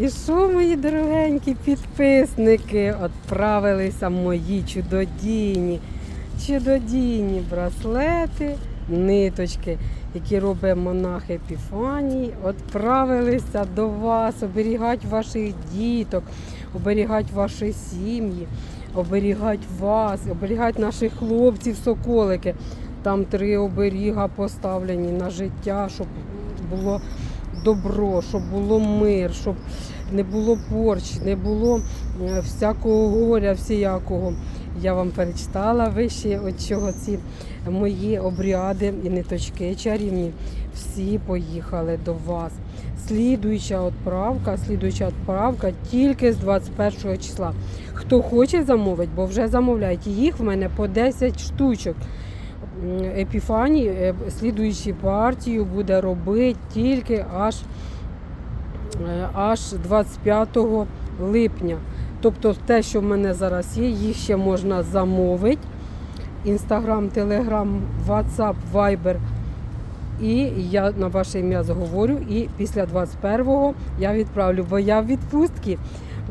І що, мої дорогенькі підписники, відправилися мої чудодійні, чудодійні браслети, ниточки, які робить монах Епіфаній, відправилися до вас, оберігати ваших діток, оберігати ваші сім'ї, оберігати вас, оберігати наших хлопців, соколики. Там три оберіга поставлені на життя, щоб було добро, щоб було мир, щоб не було порч, не було е, всякого горя, всіякого. Я вам перечитала вище, от чого ці мої обряди і ниточки чарівні. Всі поїхали до вас. Слідуюча відправка, слідуюча відправка тільки з 21 числа. Хто хоче замовити, бо вже замовляйте. Їх в мене по 10 штучок. Епіфаній е, слідуючу партію буде робити тільки аж, е, аж 25 липня. Тобто те, що в мене зараз є, їх ще можна замовити. Інстаграм, Телеграм, Ватсап, Вайбер. І я на ваше ім'я заговорю. І після 21-го я відправлю, бо я в відпустці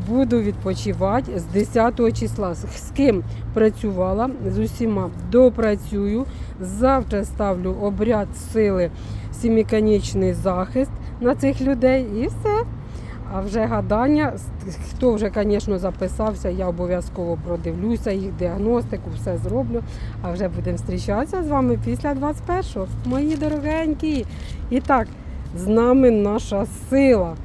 буду відпочивати з 10 числа. З ким працювала, з усіма допрацюю. Завтра ставлю обряд сили, сіміконічний захист на цих людей і все. А вже гадання, хто вже, звісно, записався, я обов'язково продивлюся їх діагностику, все зроблю. А вже будемо зустрічатися з вами після 21-го. Мої дорогенькі. І так, з нами наша сила.